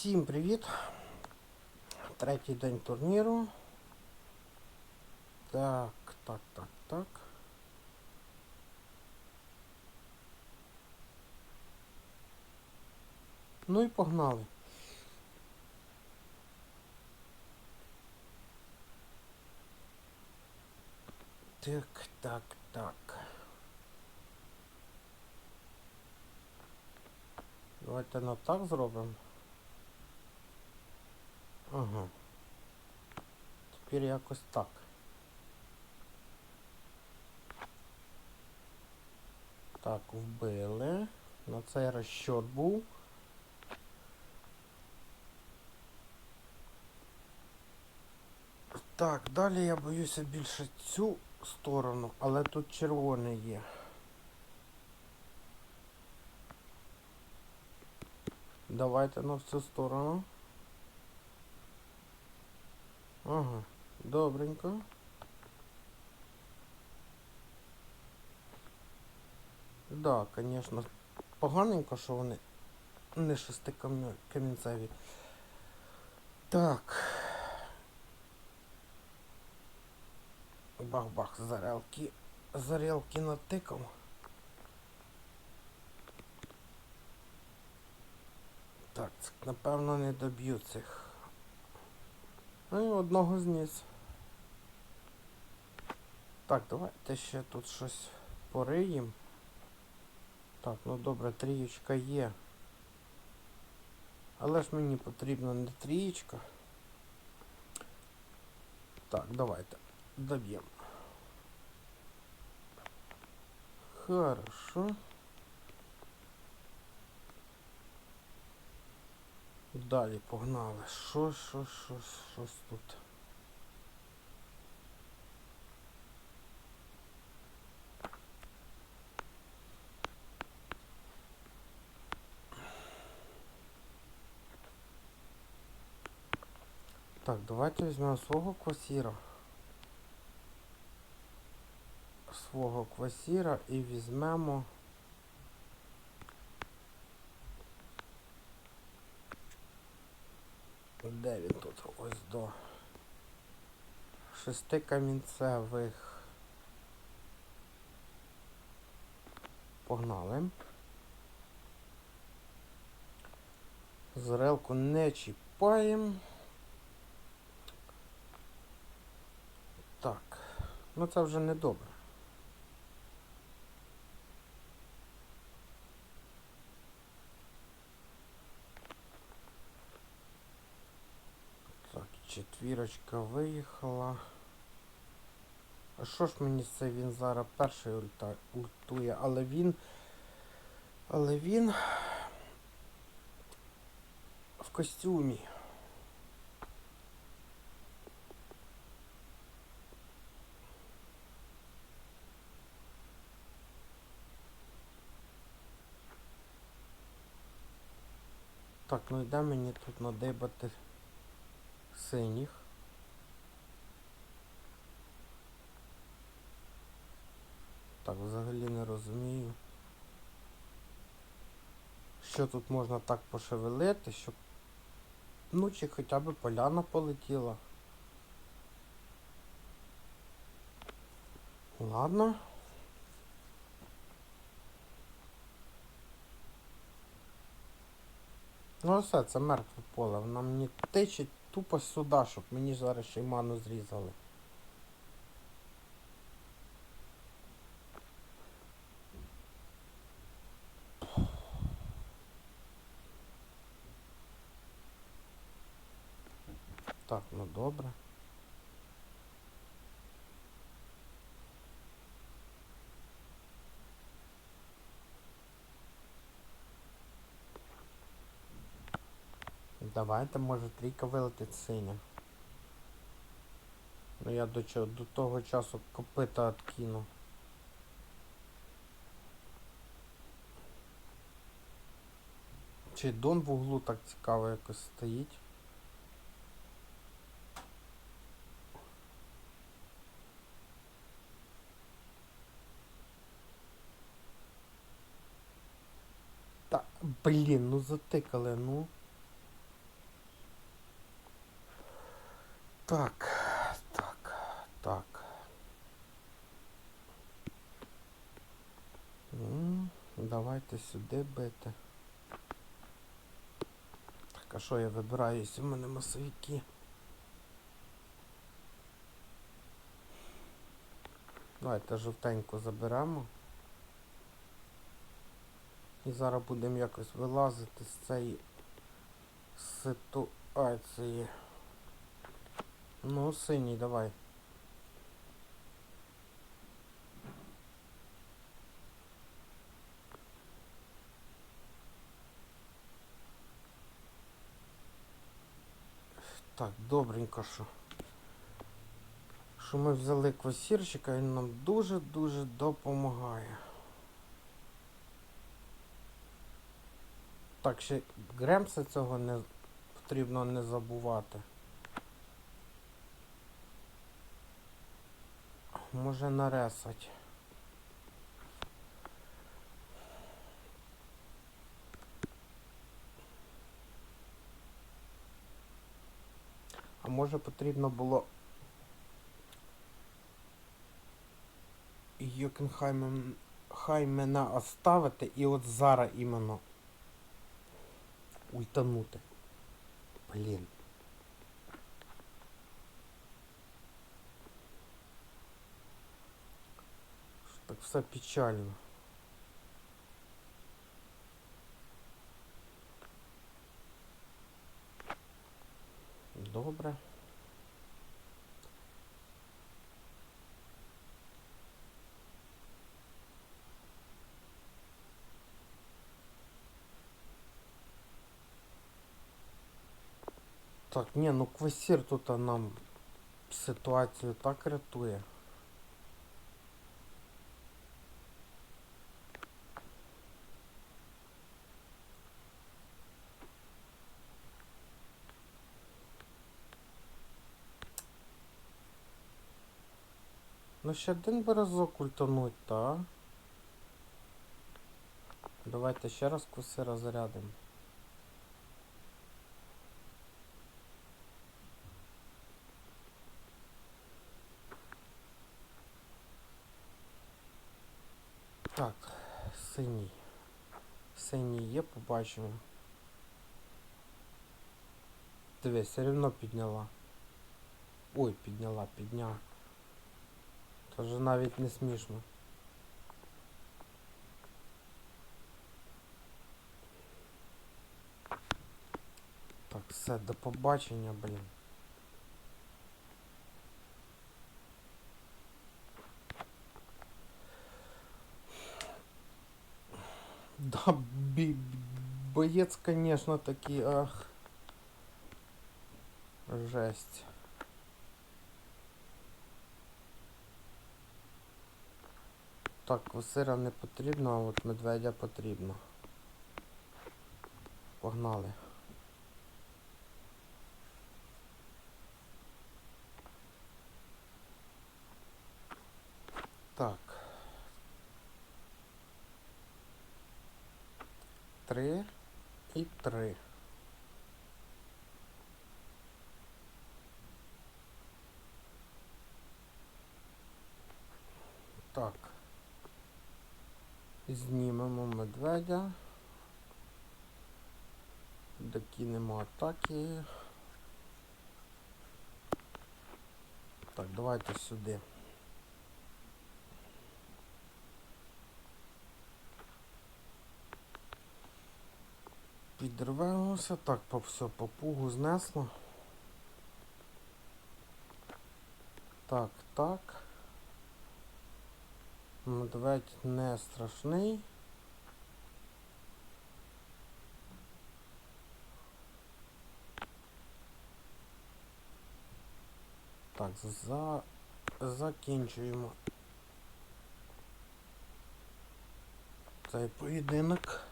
Всім привіт! Третій день турніру. Так, так, так, так. Ну і погнали. Так, так, так. Давайте на так зробимо. Ага. Тепер якось так. Так, вбили. На цей розчот був. Так, далі я боюся більше цю сторону, але тут червоний є. Давайте на всю сторону. Ага, добренько. Да, конечно, поганенько, що вони не шестикамінцеві. Так. Бах-бах, зарелки. Зарелки натикав. Так, напевно не доб'ю цих. Ну і одного зніс. Так, давайте ще тут щось пориємо. Так, ну добре, трієчка є. Але ж мені потрібна не трієчка. Так, давайте. Доб'ємо. Хорошо. Далі погнали. Що, що, що, щось тут. Так, давайте візьмемо свого квасіра. Свого квасіра і візьмемо. Де він тут? Ось до шести камінцевих. Погнали. Зрелку не чіпаємо. Так, ну це вже не добре. Так, четвірочка виїхала. А що ж мені це він зараз перший ульта, ультує, але він. Але він в костюмі. Так, ну йде мені тут надибати синіх. Так, взагалі не розумію. Що тут можна так пошевелити, щоб... Ну, чи хоча б поляна полетіла. Ладно. Ну все, це мертве поле. Вона мені тичить тупо сюди, щоб мені зараз ще й ману зрізали. Так, ну добре. Давайте, може, трійка вилетить синя. Ну я до чого до того часу копита откину. Чи Дон в углу так цікаво якось стоїть? Та, блін, ну затикали, ну. Так, так, так. М, Давайте сюди бити. Так, а що я вибираю, якщо в мене масовики? Давайте жовтеньку заберемо. І зараз будемо якось вилазити з цієї ситуації. Ну, синій, давай. Так, добренько, що. Що ми взяли квасірчика, він нам дуже-дуже допомагає. Так, ще Гремса цього не потрібно не забувати. Може наресать. А може потрібно було Йокенхаймен Хаймена оставити і от зараз іменно ультанути. Блін. Що Так все печально. Добре. Так, ні, ну квасір тут а, нам ситуацію так рятує. Ну ще один би разок ультануть, та? Давайте ще раз квасира зарядимо. Так, синій. Синій є, побачимо. Дивись, все рівно підняла. Ой, підняла, підняла. Це вже навіть не смішно. Так, все, до побачення, блін. Да, бі- боец, конечно, такий, ах. Жесть. Так, васира не потрібно, а от медведя потрібно. Погнали. Так. Три і три. Так. Знімемо медведя. Докинемо атаки. Так, давайте сюди. Підриваємося. Так, по все, попугу знесло. Так, так. Медведь не страшний. Так, за... закінчуємо цей поєдинок.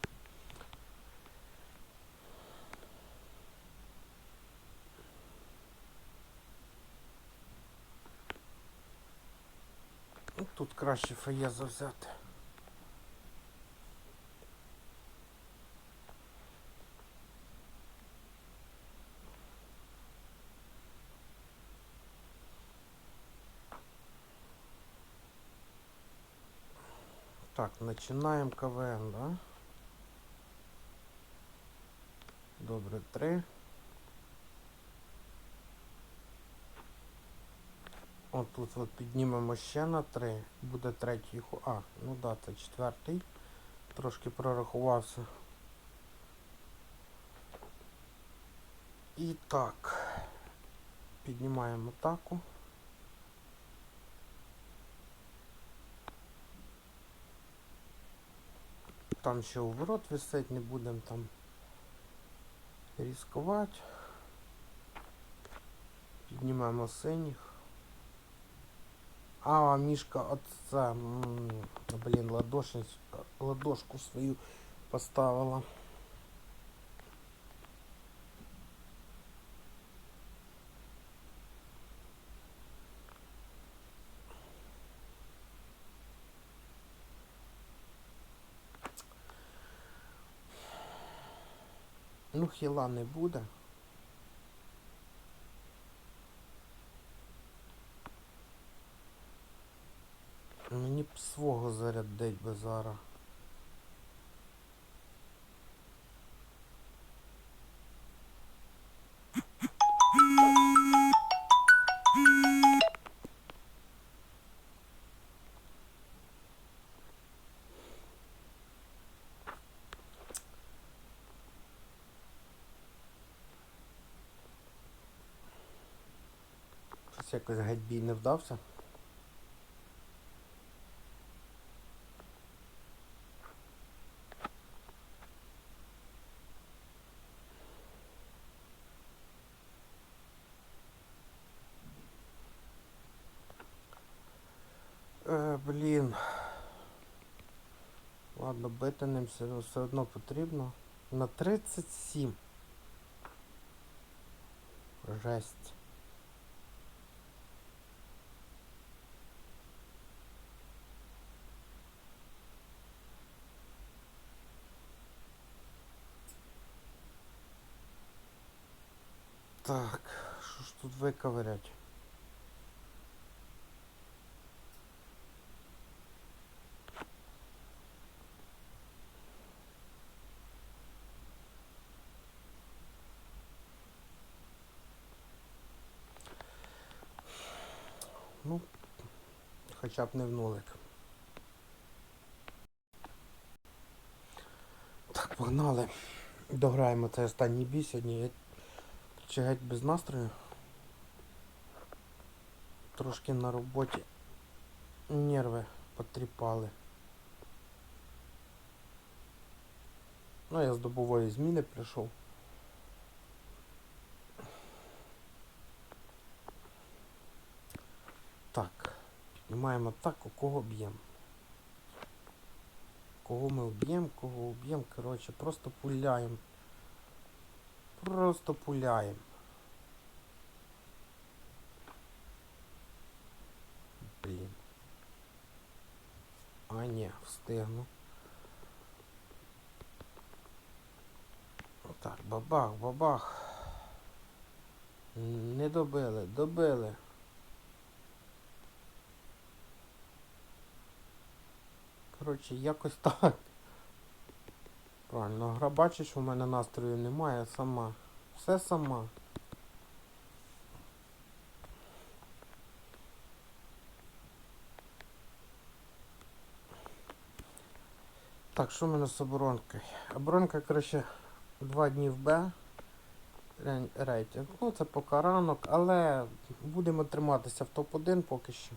Тут краще фає взяти. Так, починаємо КВН, да? Добре, три. От тут от піднімемо ще на три. Буде третій. А, ну да, це четвертий. Трошки прорахувався. І так. Піднімаємо атаку. Там ще уворот висить, не будемо там ризикувати. Піднімаємо синіх. А, мішка оце, м, блін, ладошниць, ладошку свою поставила. Ну, хіла не буде. Зарядить би зараз. Якось геть бій не вдався. Е, блін. Ладно, бити ним все, все одно потрібно. На 37. Жесть. Так, що ж тут виковирять? Ну, хоча б не в нулик. Так, погнали. Дограємо цей останній бій сьогодні. Чи геть без настрою. Трошки на роботі нерви потріпали. Ну, я з добової зміни прийшов. Так, піднімаємо так, у кого б'ємо. Кого ми вб'ємо, кого вб'ємо, коротше, просто пуляємо. Просто пуляємо. Блін. А, ні, встигну. Так, бабах, бабах. Не добили, добили. Коротше, якось так. Правильно, гра що в мене настрою немає сама. Все сама. Так, що в мене з оборонкою? Оборонка, коротше, два дні в Б. Рей- Рейтинг. Ну, це поки ранок, але будемо триматися в топ-1 поки що.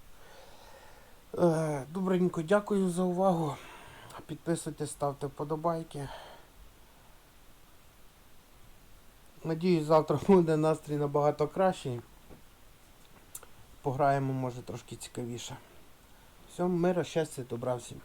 Е, Добренько, дякую за увагу. Підписуйтесь, ставте вподобайки. Надіюсь, завтра буде настрій набагато кращий. Пограємо, може, трошки цікавіше. Всьому мира, щастя, добра всім.